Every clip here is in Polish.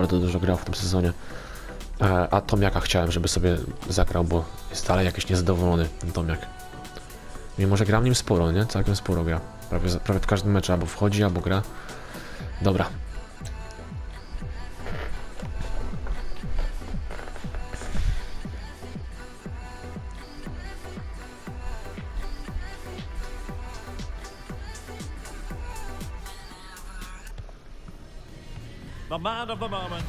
bardzo dużo grał w tym sezonie. E, A Tomiaka chciałem, żeby sobie zagrał, bo jest dalej jakiś niezadowolony ten Tomiak. Mimo, że gram nim sporo, nie? Całkiem sporo gra. Prawie, prawie w każdym meczu albo wchodzi, albo gra. Dobra. The man of the moment.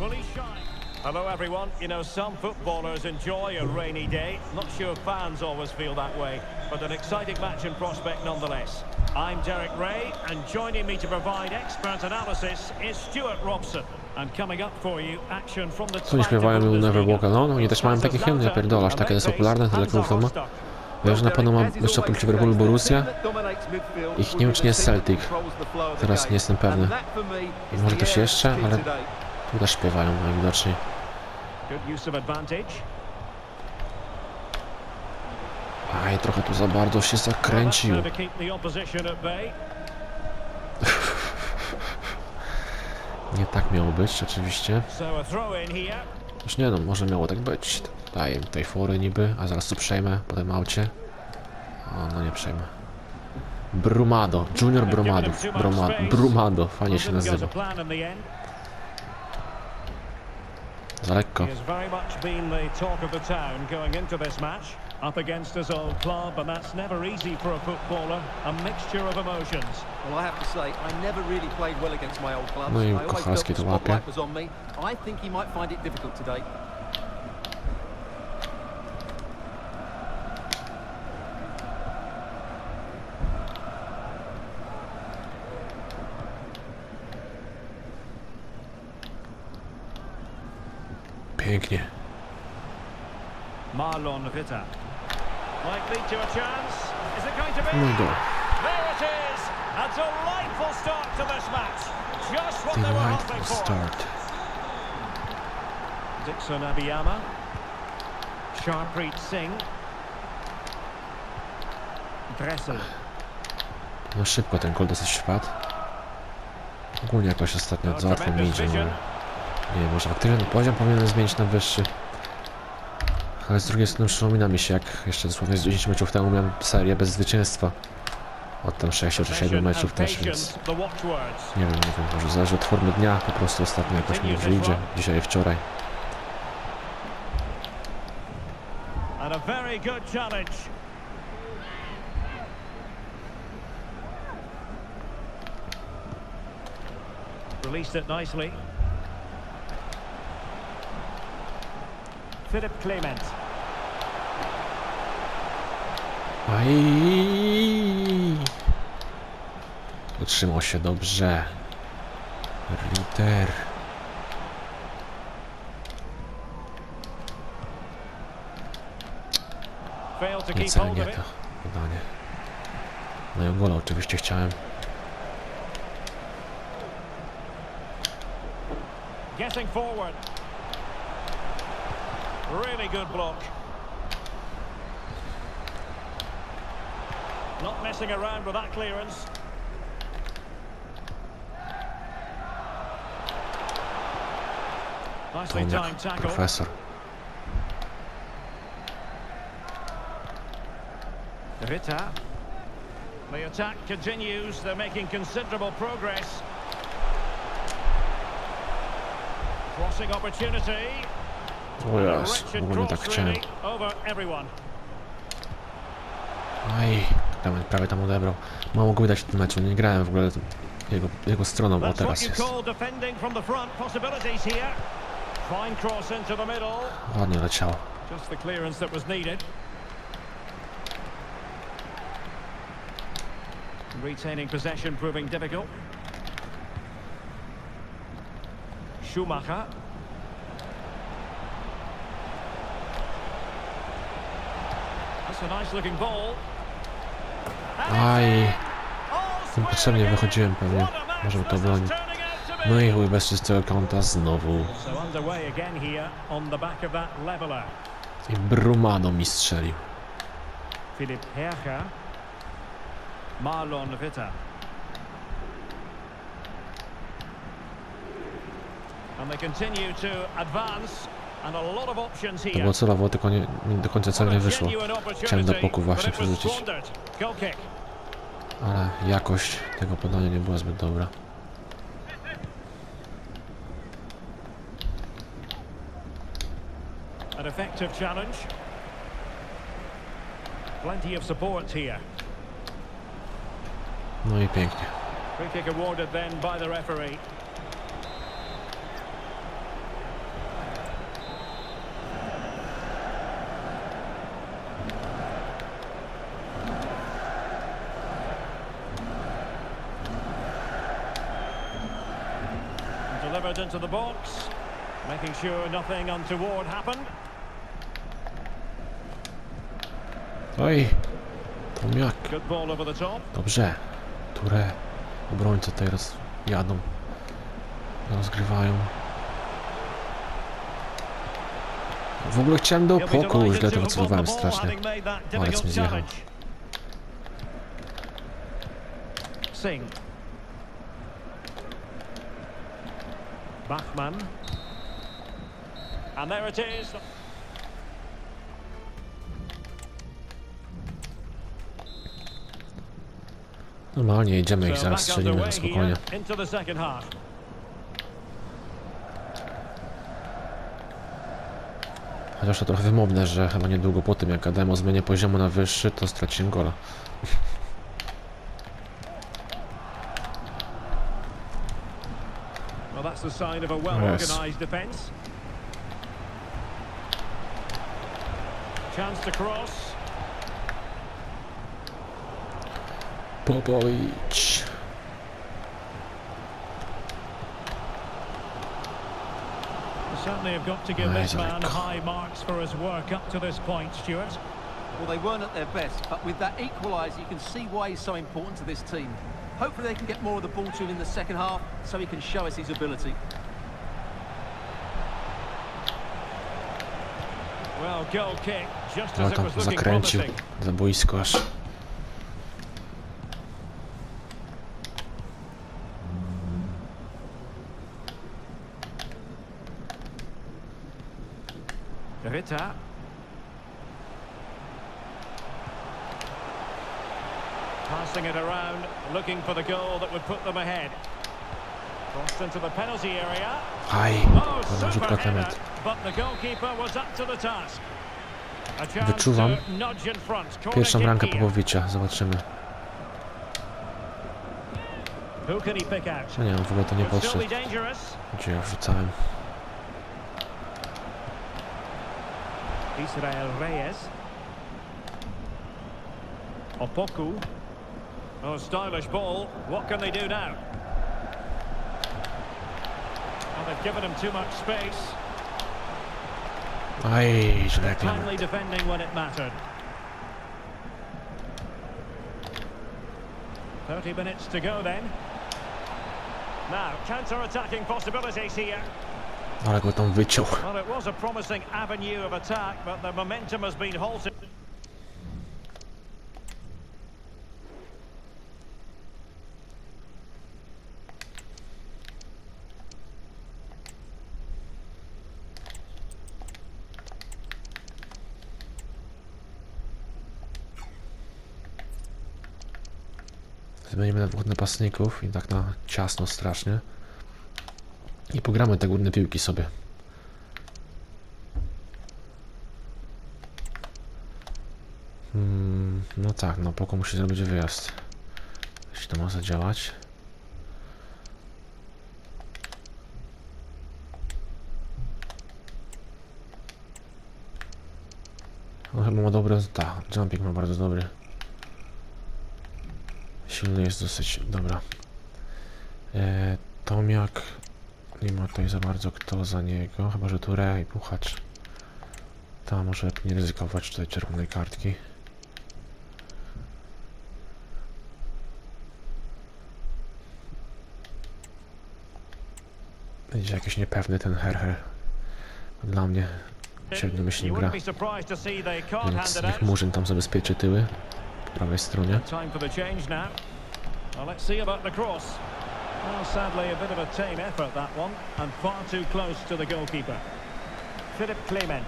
Will he shine? Hello, everyone. You know, some footballers enjoy a rainy day. Not sure fans always feel that way, but an exciting match in prospect nonetheless. I'm Derek Ray, and joining me to provide expert analysis is Stuart Robson. And coming up for you, action from the Co nie śpiewają You'll Never Walk Alone? Oni też mają takie hymny, ja pierdolasz, takie jest popularne, tyle klubów to ma. Wiesz, że na pewno mam jeszcze oprócz Liverpoolu Borussia. Ich nie wiem, czy nie jest Celtic. Teraz nie jestem pewny. Może ktoś jeszcze, ale tu też śpiewają najwidoczniej. Aj, trochę tu za bardzo się zakręcił. Nie tak miało być, oczywiście. Już nie no, może miało tak być. Daję tej fory niby, a zaraz tu przejmę po tym aucie. O, no nie przejmę. Brumado, Junior Brumado, Bruma, Brumado, fajnie się nazywa. Za lekko. Up against his old club, and that's never easy for a footballer. A mixture of emotions. Well, I have to say, I never really played well against my old clubs. No i I always felt Kochalski the to łapie. spotlight was on me. I think he might find it difficult today. Pięknie. Marlon. Might lead to a chance. Is it going to be? No i gol. There it is. A delightful start to this match. Just what they were hoping Delightful for. start. Dixon Abiyama. Sharpreet Singh. Dressel. No szybko ten gol dosyć wpadł. Ogólnie jakoś ostatnio za łatwo mi idzie. No. Nie może aktywny poziom powinienem zmienić na wyższy. Ale z drugiej strony przypomina mi się, jak jeszcze dosłownie z 10 meczów temu miałem serię bez zwycięstwa. Od tam 6 czy 7 meczów też, więc nie wiem, nie wiem, może zależy od formy dnia, po prostu ostatnio jakoś mi wyjdzie, dzisiaj i wczoraj. And a very good challenge. Released it nicely. Philip Clement. Aj! Utrzymał się dobrze. Ritter. Of it. to podanie. No i o gola oczywiście chciałem. Getting forward. Really good block. Not messing around with that clearance. Nicely timed tackle. profesor. Rita. The attack continues. They're making considerable progress. Crossing opportunity. O jas, ogólnie tak chciałem. really over everyone. Aj, prawie, prawie tam odebrał. Mało mogło widać w tym meczu, nie grałem w ogóle jego, jego stroną, o teraz jest. Ładnie leciało. Retaining possession proving difficult. Schumacher. That's a nice looking ball. And Aj, niepotrzebnie wychodziłem pewnie. Może to be. No i chuj, bez czystego kąta znowu. I Brumano mi strzelił. Philip Hercher. Marlon Vita. And they continue to advance. To było celowo, tylko nie, nie do końca celnie wyszło. Chciałem do boku właśnie przerzucić. Ale jakość tego podania nie była zbyt dobra. An effective challenge. Plenty of support here. No i pięknie. Free kick awarded then by the referee. Delivered into the box, making sure nothing untoward happened. Oj! Tomiak. Dobrze. Ture. Obrońcy teraz jadą. Rozgrywają. W ogóle chciałem do opoku, źle to tego have won celowałem the ball, strasznie. Palec mi zjechał. Singh. Bachmann. And there it is. Normalnie jedziemy ich zaraz strzelimy na spokojnie. Chociaż to trochę wymowne, że chyba niedługo po tym jak gadałem o zmianie poziomu na wyższy, to straciłem gola. That's the sign of a well-organised defence. Chance to cross. Popovic. Certainly have got to give Right, this man right. high marks for his work up to this point, Stuart. Well, they weren't at their best, but with that equaliser, you can see why he's so important to this team. Hopefully they can get more of the ball to him in the second half so he can show us his ability. Well, goal kick, just as No it tam was looking zakręcił promising. za boisko aż. Rita. Passing it around, looking for the goal that would put them ahead. Crossed into the penalty area. Aj, Oh, super header, but the goalkeeper was up to the task. Wyczuwam. to nudge in front. Corner Pierwszą bramkę here. Popowicza, zobaczymy. Who can he? No nie wiem, w ogóle to nie podszedł. Gdzie ja wrzucałem. Israel Reyes. Opoku. Oh, stylish ball. What can they do now? Well, they've given him too much space. Źle Timely defending when it mattered. 30 minutes to go then. Now, counter-attacking possibilities here. Ale go tam wyciął. Well, it was a promising avenue of attack, but the momentum has been halted. Dwóch napastników i tak na ciasno strasznie. I pogramy te górne piłki sobie. Hmm, no tak, no poko musi zrobić wyjazd. Jeśli to ma zadziałać. No chyba ma dobre, tak, jumping ma bardzo dobry. Silny jest dosyć, dobra. E, Tomiak. Nie ma tutaj za bardzo kto za niego, chyba że Ture i Puchacz. Ta może nie ryzykować tutaj czerwonej kartki. Będzie jakiś niepewny ten Herher. Dla mnie You gra. Więc niech. Murzyn tam zabezpieczy tyły. Prawej stronie. Time for the change now. Well, let's see about the cross. Well, sadly, a bit of a tame effort, that one, and far too close to the goalkeeper. Philip Clement.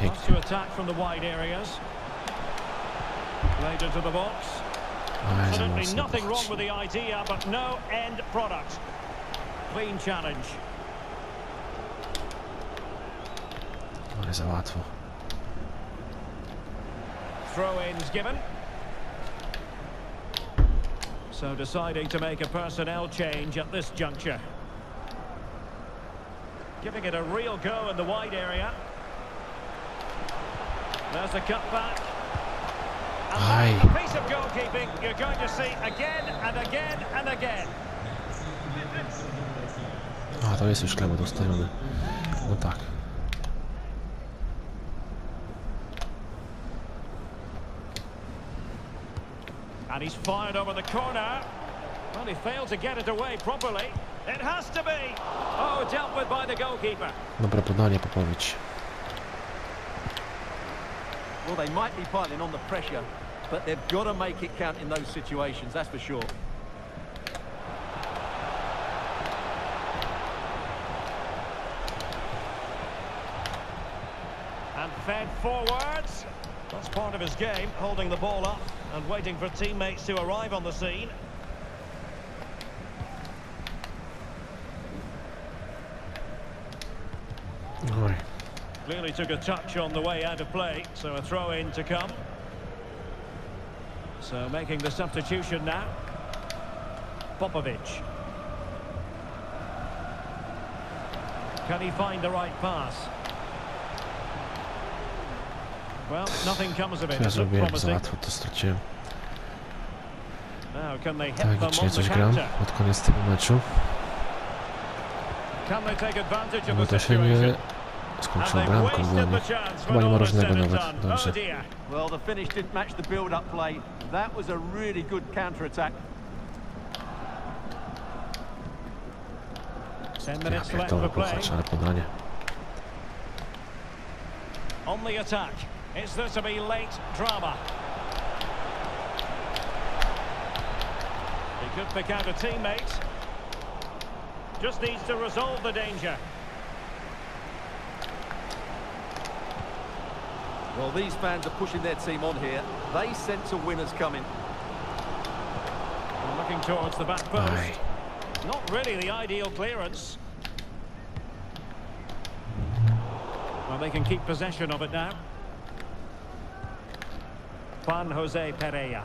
Wants to attack from the wide areas. Played into the box. Absolutely nothing wrong with the idea, but no end product. Clean challenge. Oj, za łatwo. Throw-ins given. So deciding to make a personnel change at this juncture. Giving it a real go in the wide area. There's the cutback. Aye. a piece of goalkeeping you're going to see again and again and again. A, to jest już Klemet ustawiony. No tak. And he's fired over the corner. Well, he failed to get it away properly. It has to be. Oh, dealt with by the goalkeeper. Dobre podanie Popowicz. Well, they might be piling on the pressure, but they've got to make it count in those situations, that's for sure. And fed forwards. That's part of his game, holding the ball up and waiting for teammates to arrive on the scene. Oj. Clearly took a touch on the way out of play, so a throw in to come. So making the substitution now. Popovic. Can he find the right pass? Ja zrobiłem za łatwo, to straciłem. Now can they hit Tak, dzisiaj coś gram counter? pod koniec tego meczu. Can they take advantage No of to się nie skończyło bramką dla chance Chyba nie ma różnego nawet. Dobrze. Oh. Well, the finish didn't match the build-up play. That was a really good counter-attack. Ten Ja minutes left pierdolę, for play. kochacz, ale podanie. On the attack. Is there to be late drama? He could pick out a teammate. Just needs to resolve the danger. Well, these fans are pushing their team on here. They sense a winner's coming. And looking towards the back post. Aj. Not really the ideal clearance. Well, they can keep possession of it now. Juan Jose Pereira.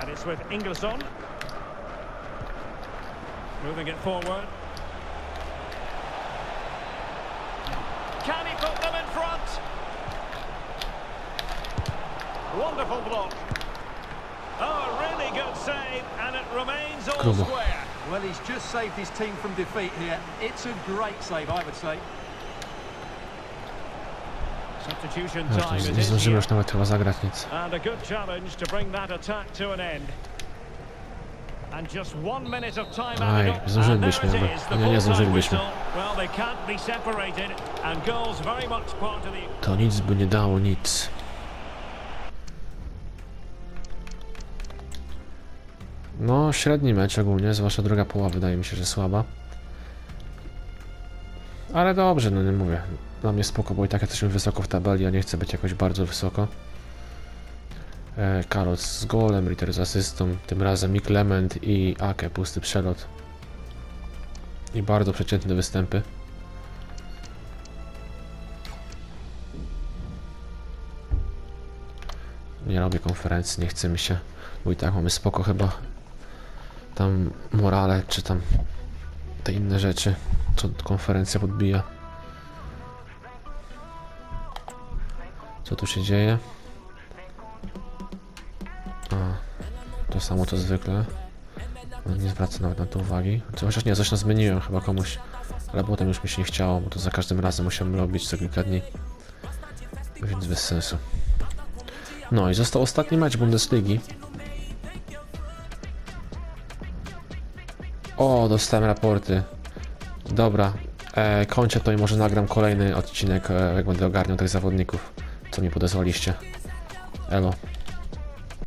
And it's with Ingleson. Moving it forward. Can he put them in front? Wonderful block. Oh, a really good save, and it remains all square. Well, he's just saved his team from defeat here. It's a great save, I would say. It nie zdążymy już nawet chyba zagrać nic. Aj, zdążylibyśmy, the nie, nie zdążylibyśmy. To nic by nie dało, nic. No, średni mecz ogólnie, zwłaszcza druga połowa wydaje mi się, że słaba. Ale dobrze, no nie mówię. Dla mnie spoko, bo i tak jesteśmy wysoko w tabeli, a nie chcę być jakoś bardzo wysoko. E, z golem, Ritter z asystą, tym razem i Clement i Ake, pusty przelot. I bardzo przeciętne występy. Nie robię konferencji, nie chce mi się, bo i tak mamy spoko chyba. Tam morale, czy tam te inne rzeczy, co konferencja podbija. Co tu się dzieje? A, to samo co zwykle. No, Nie zwracam nawet na to uwagi. Chociaż nie, coś tam zmieniłem chyba komuś. Ale potem już mi się nie chciało, bo to za każdym razem musiałem robić co kilka dni. Więc bez sensu. No i został ostatni mecz Bundesligi. O, dostałem raporty. Dobra, e, kończę to i może nagram kolejny odcinek, e, jak będę ogarniał tych zawodników, co mi podesłaliście. Elo.